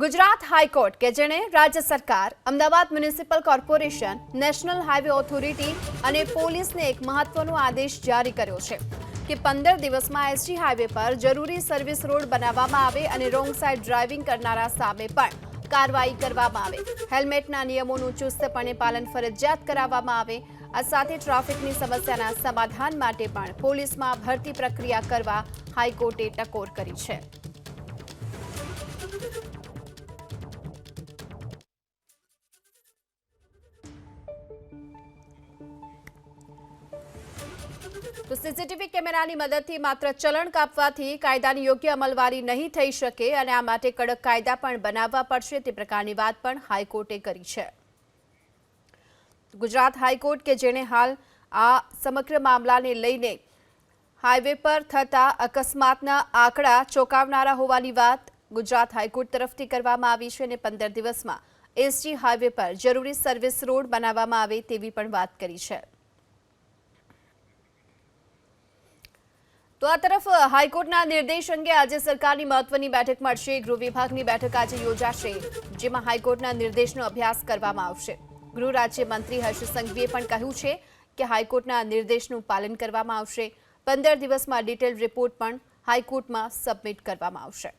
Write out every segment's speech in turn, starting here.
Gujarat high court કે જેણે રાજ્ય સરકાર, Ahmedabad municipal corporation, national highway authority અને પોલીસને એક મહત્વનો આદેશ જારી કર્યો છે કે પંદર દિવસમાં એસટી હાઈવે પર જરૂરી સર્વિસ રોડ બનાવવામાં આવે અને રોંગ સાઈડ ડ્રાઇવિંગ કરનારા સામે પણ કાર્યવાહી કરવામાં આવે. હેલ્મેટના નિયમોનું ચુસ્તપણે પાલન ફરજિયાત કરાવવામાં આવે. આ સાથે ટ્રાફિકની સમસ્યાના સમાધાન માટે પણ પોલીસમાં ભરતી પ્રક્રિયા કરવા હાઈકોર્ટે ટકોર કરી છે. તો સીસીટીવી કેમેરાની મદદથી માત્ર ચલણ કાપવાથી કાયદાની યોગ્ય અમલવારી નહીં થઈ શકે અને આ માટે કડક કાયદા પણ બનાવવા પડશે તે પ્રકારની વાત પણ હાઈકોર્ટે કરી છે. ગુજરાત હાઈકોર્ટ કે જેણે હાલ આ સમગ્ર મામલાને લઈને હાઈવે પર થતા અકસ્માતના આંકડા ચોંકાવનારા હોવાની વાત ગુજરાત હાઈકોર્ટ તરફથી કરવામાં આવી છે અને પંદર દિવસમાં એસજી હાઈવે પર જરૂરી સર્વિસ રોડ બનાવવામાં આવે તેવી પણ વાત કરી છે. તો આ તરફ હાઈકોર્ટના નિર્દેશ અંગે આજે સરકારની મહત્વની બેઠક મળશે. ગૃહ વિભાગની બેઠક આજે યોજાશે, જેમાં હાઈકોર્ટના નિર્દેશનો અભ્યાસ કરવામાં આવશે. ગૃહ રાજ્યમંત્રી હર્ષ સંઘવીએ પણ કહ્યું છે કે હાઈકોર્ટના નિર્દેશનું પાલન કરવામાં આવશે. પંદર દિવસમાં ડિટેલ રિપોર્ટ પણ હાઈકોર્ટમાં સબમિટ કરવામાં આવશે.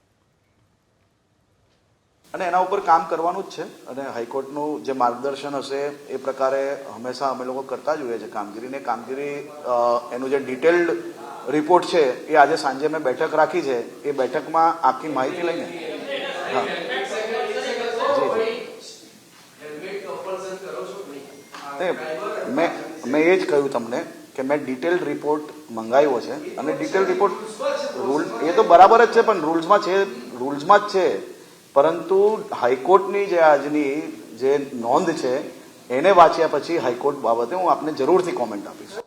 અને એના ઉપર કામ કરવાનું જ છે. અને હાઈકોર્ટનું જે માર્ગદર્શન હશે એ પ્રકારે હંમેશા અમે લોકો કરતા જ હોઈએ છીએ કામગીરીને. કામગીરી એનું જે ડિટેલ્ડ રિપોર્ટ છે એ આજે સાંજે મેં બેઠક રાખી છે એ બેઠકમાં આખી માહિતી લઈને. હા. મેં મેં એ જ કહ્યું તમને કે મેં ડિટેલ રિપોર્ટ મંગાવ્યો છે અને ડિટેલ રિપોર્ટ રૂલ એ તો બરાબર જ છે પણ રૂલ્સમાં છે રૂલ્સમાં જ છે. પરંતુ હાઈકોર્ટની જે આજની જે નોંધ છે એને વાંચ્યા પછી હાઈકોર્ટ બાબતે હું આપને જરૂરથી કોમેન્ટ આપીશ.